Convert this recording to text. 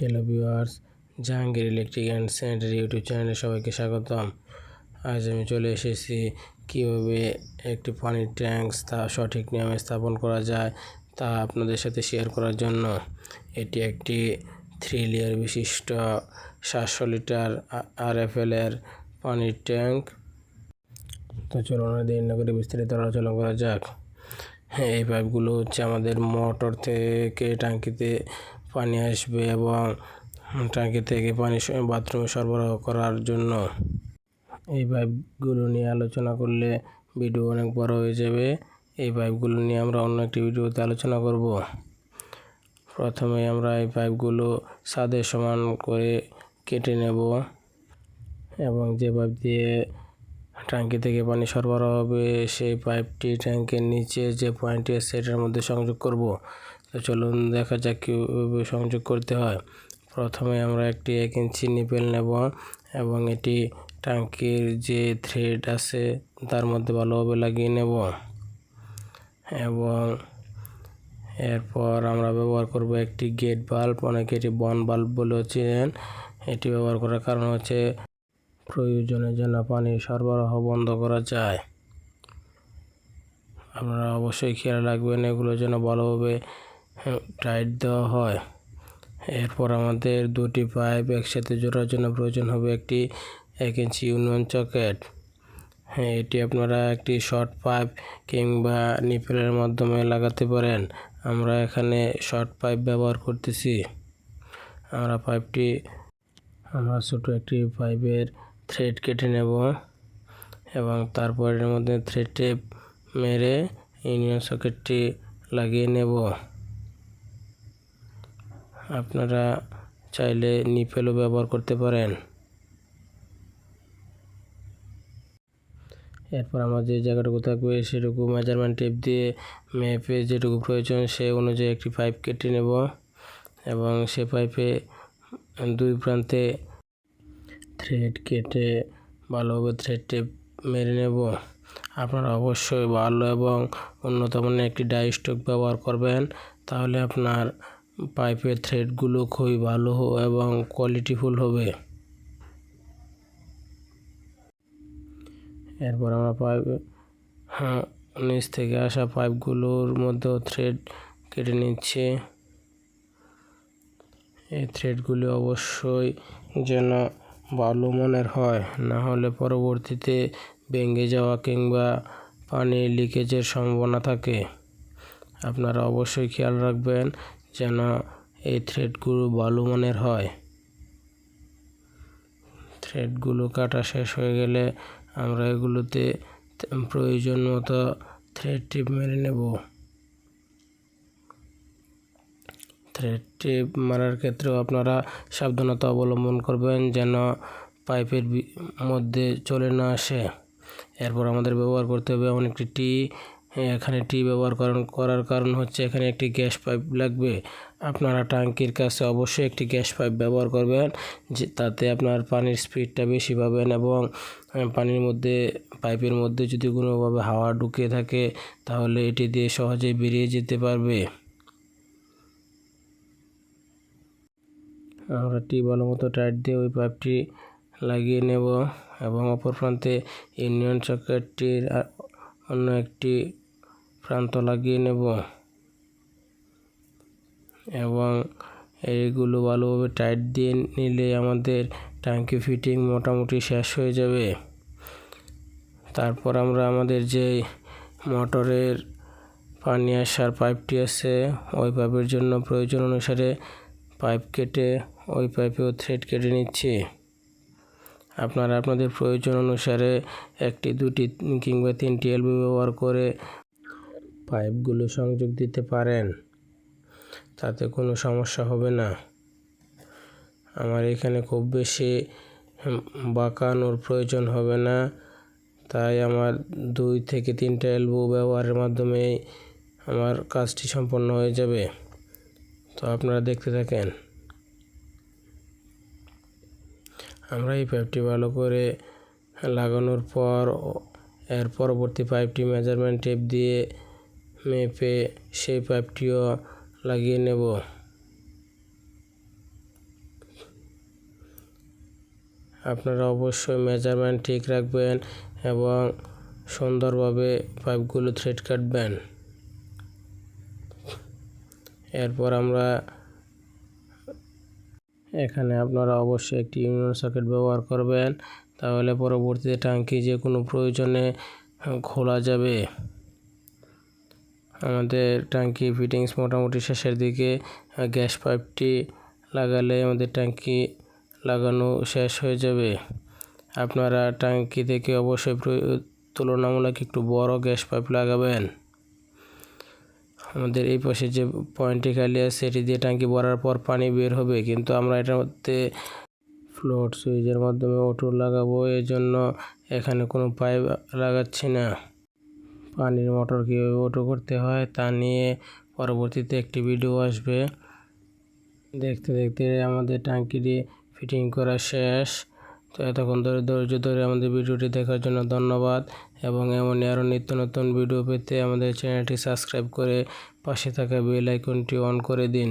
Hello viewers Jahangir electric and sanitary YouTube চ্যানেলে সবাইকে স্বাগতম। আজ আমি চলে এসেছি কীভাবে একটি পানির ট্যাঙ্ক তা সঠিক নিয়মে স্থাপন করা যায় তা আপনাদের সাথে শেয়ার করার জন্য। এটি একটি থ্রি লেয়ার বিশিষ্ট সাতশো লিটার আর এফ এর পানির ট্যাঙ্ক। তো চলুন দেরি না করে বিস্তারিত আলোচনা করা যাক। হ্যাঁ এই পাইপগুলো হচ্ছে আমাদের মোটর থেকে, ট্যাঙ্কিতে পানি আসবে এবং ট্যাঙ্কি থেকে পানি বাথরুমে সরবরাহ করার জন্য। এই পাইপগুলো নিয়ে আলোচনা করলে ভিডিও অনেক বড় হয়ে যাবে। এই পাইপগুলো নিয়ে আমরা অন্য একটি ভিডিওতে আলোচনা করব। প্রথমে আমরা এই পাইপগুলো ছাদের সমান করে কেটে নেব এবং যে পাইপ দিয়ে ট্যাঙ্কি থেকে পানি সরবরাহ হবে, সেই পাইপটি ট্যাঙ্কের নিচে যে পয়েন্টটি আছে, সেটার মধ্যে সংযোগ করব। তো চলুন দেখা যাক কীভাবে সংযোগ করতে হয়। প্রথমে আমরা একটি এক ইঞ্চি নিপেল নেব এবং এটি ট্যাঙ্কির যে থ্রেড আছে তার মধ্যে ভালোভাবে লাগিয়ে নেব। এবং এরপর আমরা ব্যবহার করব একটি গেট বাল্ব অনেকে এটি বন বাল্ব বলেও চেনেন। এটি ব্যবহার করার কারণ হচ্ছে প্রয়োজনে যেন পানির সরবরাহ বন্ধ করা যায়। আপনারা অবশ্যই খেয়াল রাখবেন, এগুলো যেন ভালোভাবে টাইট দেওয়া হয়। এরপর আমাদের দুটি পাইপ একসাথে জোড়ার জন্য প্রয়োজন হবে একটি এক ইঞ্চি ইউনিয়ন চকেট হ্যাঁ এটি আপনারা একটি শর্ট পাইপ কিংবা নিপেলের মাধ্যমে লাগাতে পারেন। আমরা এখানে শর্ট পাইপ ব্যবহার করতেছি। আমরা পাইপটি আমরা ছোটো একটি পাইপের থ্রেড কেটে নেব এবং তারপর এর মধ্যে থ্রেড টেপ মেরে ইউনিয়ন সকেটটি লাগিয়ে নেব। আপনারা চাইলে নিপেলও ব্যবহার করতে পারেন। এরপর আমার যে জায়গাটুকু থাকবে সেটুকু মেজারমেন্ট টেপ দিয়ে মেপে যেটুকু প্রয়োজন সে অনুযায়ী একটি পাইপ কেটে নেব এবং সে পাইপে দুই প্রান্তে থ্রেড কেটে ভালোভাবে থ্রেড টেপ মেরে নেব। আপনারা অবশ্যই ভালো এবং উন্নত মানের একটি ডাই স্টক ব্যবহার করবেন, তাহলে আপনার পাইপের থ্রেডগুলো খুবই ভালো এবং কোয়ালিটিফুল হবে। এরপর আমরা পাইপ হ্যাঁ নিচ থেকে আসা পাইপগুলোর মধ্যেও থ্রেড কেটে নিচ্ছে। এই থ্রেডগুলি অবশ্যই যেন ভালো মানের হয়, না হলে পরবর্তীতে ভেঙে যাওয়া কিংবা পানি লিকেজের সম্ভাবনা থাকে। আপনারা অবশ্যই খেয়াল রাখবেন যেন এই থ্রেডগুলো ভালো মানের হয়। থ্রেডগুলো কাটা শেষ হয়ে গেলে আমরা এগুলোতে প্রয়োজন মতো থ্রেড টিপ মেরে নেব। থ্রেড টিপ মারার ক্ষেত্রেও আপনারা সাবধানতা অবলম্বন করবেন যেন পাইপের মধ্যে চলে না আসে। এরপর আমাদের ব্যবহার করতে হবে এমন একটি টি এখানে টি ব্যবহার করার করার কারণ হচ্ছে এখানে একটি গ্যাস পাইপ লাগবে। আপনারা ট্যাঙ্কির কাছে অবশ্যই একটি গ্যাস পাইপ ব্যবহার করবেন, যে তাতে আপনার পানির স্পিডটা বেশি পাবেন এবং পানির মধ্যে, পাইপের মধ্যে যদি কোনোভাবে হাওয়া ঢুকে থাকে, তাহলে এটি দিয়ে সহজেই বেরিয়ে যেতে পারবে। আমরা টি ভালো মতো টাইট দিয়ে ওই পাইপটি লাগিয়ে নেব এবং অপর প্রান্তে ইউনিয়ন সকেটটির অন্য একটি প্রান্ত লাগিয়ে নেব। এবং এইগুলো ভালোভাবে টাইট দিয়ে নিলে আমাদের ট্যাঙ্কি ফিটিং মোটামুটি শেষ হয়ে যাবে। তারপর আমরা আমাদের যে মোটরের পানি আসার পাইপটি আছে, ওই পাইপের জন্য প্রয়োজন অনুসারে পাইপ কেটে ওই পাইপেও থ্রেড কেটে নিচ্ছি। আপনারা আপনাদের প্রয়োজন অনুসারে একটি, দুটি কিংবা তিনটি এলবি ব্যবহার করে পাইপগুলো সংযোগ দিতে পারেন। তাতে কোনো সমস্যা হবে না। আমার এখানে খুব বেশি বাঁকানোর প্রয়োজন হবে না। তাই আমার দুই থেকে তিনটা এলবো ব্যবহারের মাধ্যমে আমার কাজটি সম্পন্ন হয়ে যাবে। তো আপনারা দেখতে থাকেন। আমরা এই পাইপটি ভালো করে লাগানোর পর, এর পরবর্তী পাইপটি মেজারমেন্ট টেপ দিয়ে মেপে সেই পাইপটিও লাগিয়ে নেব। আপনারা অবশ্যই মেজারমেন্ট ঠিক রাখবেন এবং সুন্দরভাবে পাইপগুলো থ্রেড কাটবেন। এরপর আমরা এখানে আপনারা অবশ্যই একটি ইউনিয়ন সকেট ব্যবহার করবেন, তাহলে পরবর্তীতে টাঙ্কি যে কোনো প্রয়োজনে খোলা যাবে। আমাদের ট্যাঙ্কি ফিটিংস মোটামুটি শেষের দিকে গ্যাস পাইপটি লাগালে আমাদের ট্যাঙ্কি লাগানো শেষ হয়ে যাবে। আপনারা ট্যাঙ্কি থেকে অবশ্যই তুলনামূলক একটু বড় গ্যাস পাইপ লাগাবেন। আমাদের এই পাশে যে পয়েন্টটি খালি আছে এটি দিয়ে ট্যাঙ্কি ভরার পর পানি বের হবে। কিন্তু আমরা এটার মধ্যে ফ্লোট সুইচের মাধ্যমে ওটো লাগাবো এই জন্য এখানে কোনো পাইপ লাগাচ্ছি না। পানির মোটর কীভাবে অটো করতে হয় তা নিয়ে পরবর্তীতে একটি ভিডিও আসবে। দেখতে দেখতে আমাদের ট্যাঙ্কিটি ফিটিং করা শেষ। তো এতক্ষণ ধরে ধৈর্য ধরে আমাদের ভিডিওটি দেখার জন্য ধন্যবাদ এবং এমনই আরও নিত্য নতুন ভিডিও পেতে আমাদের চ্যানেলটি সাবস্ক্রাইব করে পাশে থাকা বেল আইকনটি অন করে দিন।